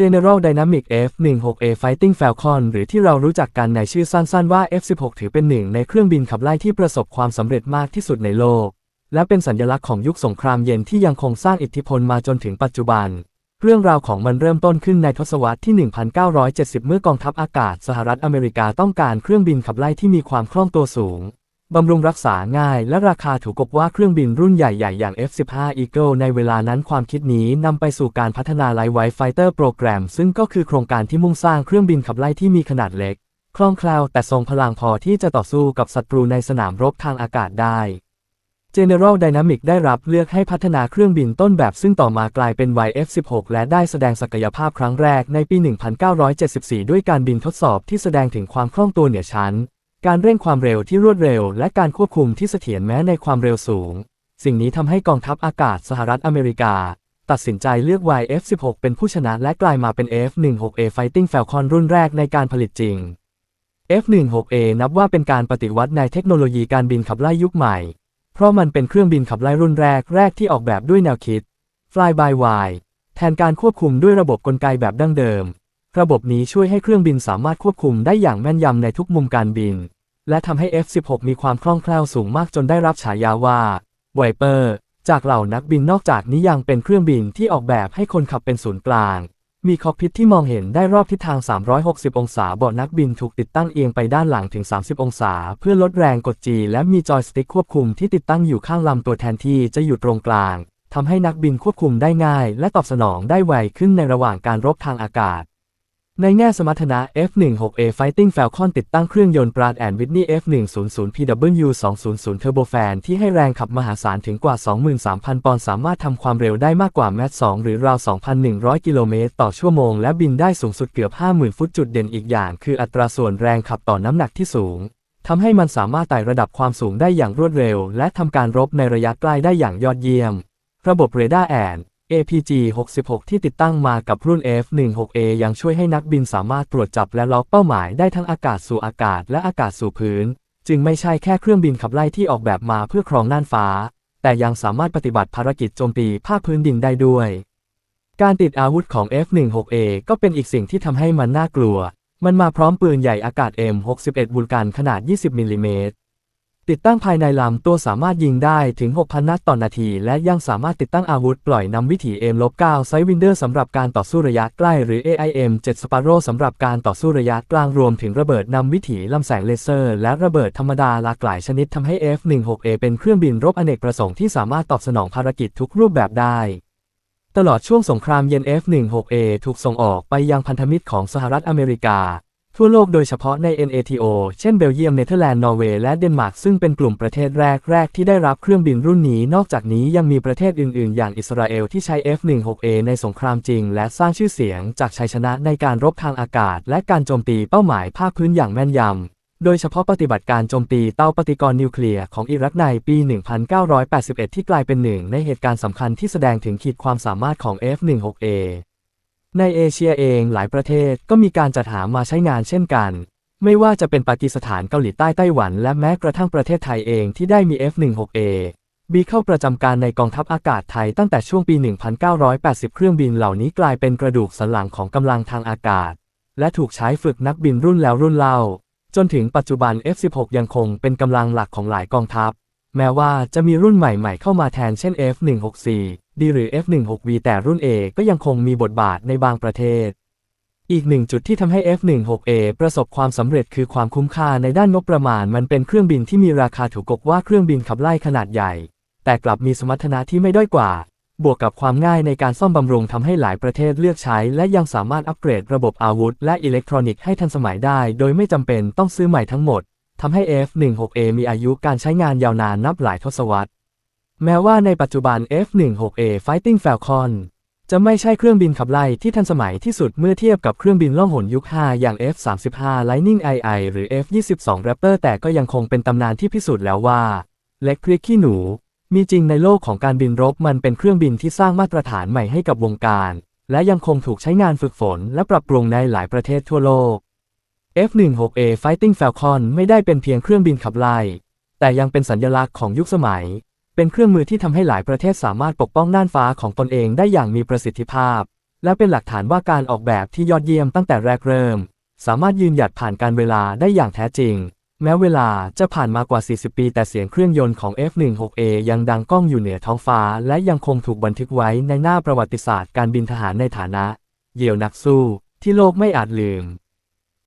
General Dynamic F-16A Fighting Falcon หรือที่เรารู้จักกันในชื่อสั้นๆว่า F-16 ถือเป็นหนึ่งในเครื่องบินขับไล่ที่ประสบความสำเร็จมากที่สุดในโลก และเป็นสัญลักษณ์ของยุคสงครามเย็นที่ยังคงสร้างอิทธิพลมาจนถึงปัจจุบัน เรื่องราวของมันเริ่มต้นขึ้นในทศวรรษที่ 1970 เมื่อกองทัพอากาศสหรัฐอเมริกาต้องการเครื่องบินขับไล่ที่มีความคล่องตัวสูง บำรุงรักษาง่ายและราคาถูกกว่าเครื่องบินรุ่นใหญ่ๆ อย่าง F-15 Eagle ในเวลานั้นความคิดนี้นำไปสู่การพัฒนา Lightweight Fighter Program ซึ่งก็คือโครงการที่มุ่งสร้างเครื่องบินขับไล่ที่มีขนาดเล็ก คล่องแคล่วแต่ทรงพลังพอที่จะต่อสู้กับศัตรูในสนามรบทางอากาศได้ General Dynamics ได้รับเลือกให้พัฒนาเครื่องบินต้นแบบซึ่งต่อมากลายเป็น YF-16 และได้แสดงศักยภาพครั้งแรกในปี 1974 ด้วยการบินทดสอบที่แสดงถึงความคล่องตัวเหนือชั้น การเร่งความเร็วที่รวดเร็ว และการควบคุมที่เสถียรแม้ในความเร็วสูง สิ่งนี้ทำให้กองทัพอากาศสหรัฐอเมริกา ตัดสินใจเลือก YF-16 เป็นผู้ชนะและกลายมาเป็น F-16A Fighting Falcon รุ่นแรกในการผลิตจริง F-16A นับว่าเป็นการปฏิวัติในเทคโนโลยีการบินขับไล่ยุคใหม่ เพราะมันเป็นเครื่องบินขับไล่รุ่นแรกแรกที่ออกแบบด้วยแนวคิด Fly by wire แทนการควบคุมด้วยระบบกลไกแบบดั้งเดิม ระบบนี้ช่วยให้เครื่องบินสามารถควบคุมได้อย่างแม่นยำในทุกมุมการบิน และทำให้ F-16 มีความคล่องแคล่วสูงมากจนได้รับฉายาว่า Viper จากเหล่านักบินนอกจากนี้ยังเป็นเครื่องบินที่ออกแบบให้คนขับเป็นศูนย์กลาง มีคอกพิทที่มองเห็นได้รอบทิศทาง 360 องศาเบาะนักบินถูกติดตั้งเอียงไปด้านหลังถึง 30 องศา เพื่อลดแรงกดจีและมีจอยสติ๊กควบคุมที่ติดตั้งอยู่ข้างลำตัวแทนที่จะอยู่ตรงกลางทำให้นักบินควบคุมได้ง่าย และตอบสนองได้ไวขึ้นในระหว่างการรบทางอากาศ ในแง่สมรรถนะ F-16A Fighting Falcon ติดตั้งเครื่องยนต์ Pratt Whitney F100 PW200 Turbofan ที่ให้แรงขับมหาศาลถึงกว่า 23,000 ปอนด์ สามารถทำความเร็วได้มากกว่าแมท2หรือราว 2,100 กิโลเมตรต่อชั่วโมง และบินได้สูงสุดเกือบ 50,000 ฟุตจุดเด่นอีกอย่าง คืออัตราส่วนแรงขับต่อน้ำหนักที่สูงทำให้มันสามารถไต่ระดับความสูงได้อย่างรวดเร็ว และทำการรบในระยะใกล้ได้อย่างยอดเยี่ยม ระบบเรดาร์แอน APG 66 ที่ติดตั้งมากับรุ่น F16A ยังช่วยให้นักบินสามารถตรวจจับและล็อกเป้าหมายได้ทั้งอากาศสู่อากาศและอากาศสู่พื้น จึงไม่ใช่แค่เครื่องบินขับไล่ที่ออกแบบมาเพื่อครองน่านฟ้า แต่ยังสามารถปฏิบัติภารกิจโจมตีภาคพื้นดินได้ด้วย การติดอาวุธของ F16A ก็เป็นอีกสิ่งที่ทำให้มันน่ากลัว มันมาพร้อมปืนใหญ่อากาศ M61 บูลกันขนาด 20มิลลิเมตร ติดตั้งภายในลำตัวสามารถยิงได้ถึง 6,000 นัดต่อนนาที และยังสามารถติดตั้งอาวุธปล่อยนำวิถี M-9 ไซวินเดอร์สำหรับการต่อสู้ระยะใกล้หรือ AIM-7 Sparrow สำหรับการต่อสู้ระยะกลางรวมถึงระเบิดนำวิถีลำแสงเลเซอร์ และระเบิดธรรมดาหลากหลายชนิดทำให้ F-16A เป็นเครื่องบินรบอเนกประสงค์ที่สามารถตอบสนองภารกิจทุกรูปแบบได้ตลอดช่วงสงครามเย็น F-16A ถูกส่งออกไปยังพันธมิตรของสหรัฐอเมริกา ทั่วโลกโดยเฉพาะใน NATO เช่นเบลเยียม เนเธอร์แลนด์ นอร์เวย์ และเดนมาร์ก ซึ่งเป็นกลุ่มประเทศแรก ๆ ที่ได้รับเครื่องบินรุ่นนี้ นอกจากนี้ยังมีประเทศอื่น ๆ อย่างอิสราเอลที่ใช้ F-16A ในสงครามจริง และสร้างชื่อเสียงจากชัยชนะในการรบทางอากาศ และการโจมตีเป้าหมายภาคพื้นอย่างแม่นยำ โดยเฉพาะปฏิบัติการโจมตีเตาปฏิกรณ์นิวเคลียร์ของอิรักในปี 1981 ที่กลายเป็นหนึ่งในเหตุการณ์สำคัญที่แสดงถึงขีดความสามารถของ F-16A ในเอเชียเองหลายประเทศก็มีการจัดหามาใช้งานเช่นกัน ไม่ว่าจะเป็นปากีสถานเกาหลีใต้ไต้หวัน และแม้กระทั่งประเทศไทยเองที่ได้มี F-16A บีเข้าประจำการในกองทัพอากาศไทยตั้งแต่ช่วงปี 1980 เครื่องบินเหล่านี้กลายเป็นกระดูกสันหลังของกำลังทางอากาศ และถูกใช้ฝึกนักบินรุ่นแล้วรุ่นเล่า จนถึงปัจจุบัน F-16 ยังคงเป็นกำลังหลักของหลายกองทัพ แม้ว่าจะมีรุ่นใหม่ๆ เข้ามาแทนเช่น F164 D หรือ F16V แต่รุ่น A ก็ยังคงมีบทบาทในบางประเทศ อีกหนึ่งจุดที่ทำให้ F16A ประสบความสำเร็จคือความคุ้มค่าในด้านงบประมาณ มันเป็นเครื่องบินที่มีราคาถูกกว่าเครื่องบินขับไล่ขนาดใหญ่ แต่กลับมีสมรรถนะที่ไม่ด้อยกว่า บวกกับความง่ายในการซ่อมบำรุงทำให้หลายประเทศเลือกใช้ และยังสามารถอัปเกรดระบบอาวุธ และอิเล็กทรอนิกส์ให้ทันสมัยได้ โดยไม่จำเป็นต้องซื้อใหม่ทั้งหมดทำให้ F16A มีอายุการใช้งานยาวนานนับหลายทศวรรษ แม้ว่าในปัจจุบัน F16A Fighting Falcon จะไม่ใช่เครื่องบินขับไล่ที่ทันสมัยที่สุดเมื่อเทียบกับเครื่องบินล่องหนยุค 5 อย่าง F35 Lightning II หรือ F22 Raptor แต่ก็ยังคงเป็นตำนานที่พิสูจน์แล้วว่า เล็กพริกขี้หนู มีจริงในโลกของการบินรบมันเป็นเครื่องบินที่สร้างมาตรฐานใหม่ให้กับวงการ และยังคงถูกใช้งานฝึกฝน และปรับปรุงในหลายประเทศทั่วโลก F16A Fighting Falcon ไม่ได้เป็นเพียงเครื่องบินขับไล่แต่ยังเป็นสัญลักษณ์ของยุคสมัย เป็นเครื่องมือที่ทำให้หลายประเทศสามารถปกป้องน่านฟ้าของตนเองได้อย่างมีประสิทธิภาพ และเป็นหลักฐานว่าการออกแบบที่ยอดเยี่ยมตั้งแต่แรกเริ่ม สามารถยืนหยัดผ่านการเวลาได้อย่างแท้จริง แม้เวลาจะผ่านมากว่า 40 ปี แต่เสียงเครื่องยนต์ของ F-16A ยังดังก้องอยู่เหนือท้องฟ้า และยังคงถูกบันทึกไว้ในหน้าประวัติศาสตร์การบินทหารในฐานะ เหยี่ยวนักสู้ที่โลกไม่อาจลืม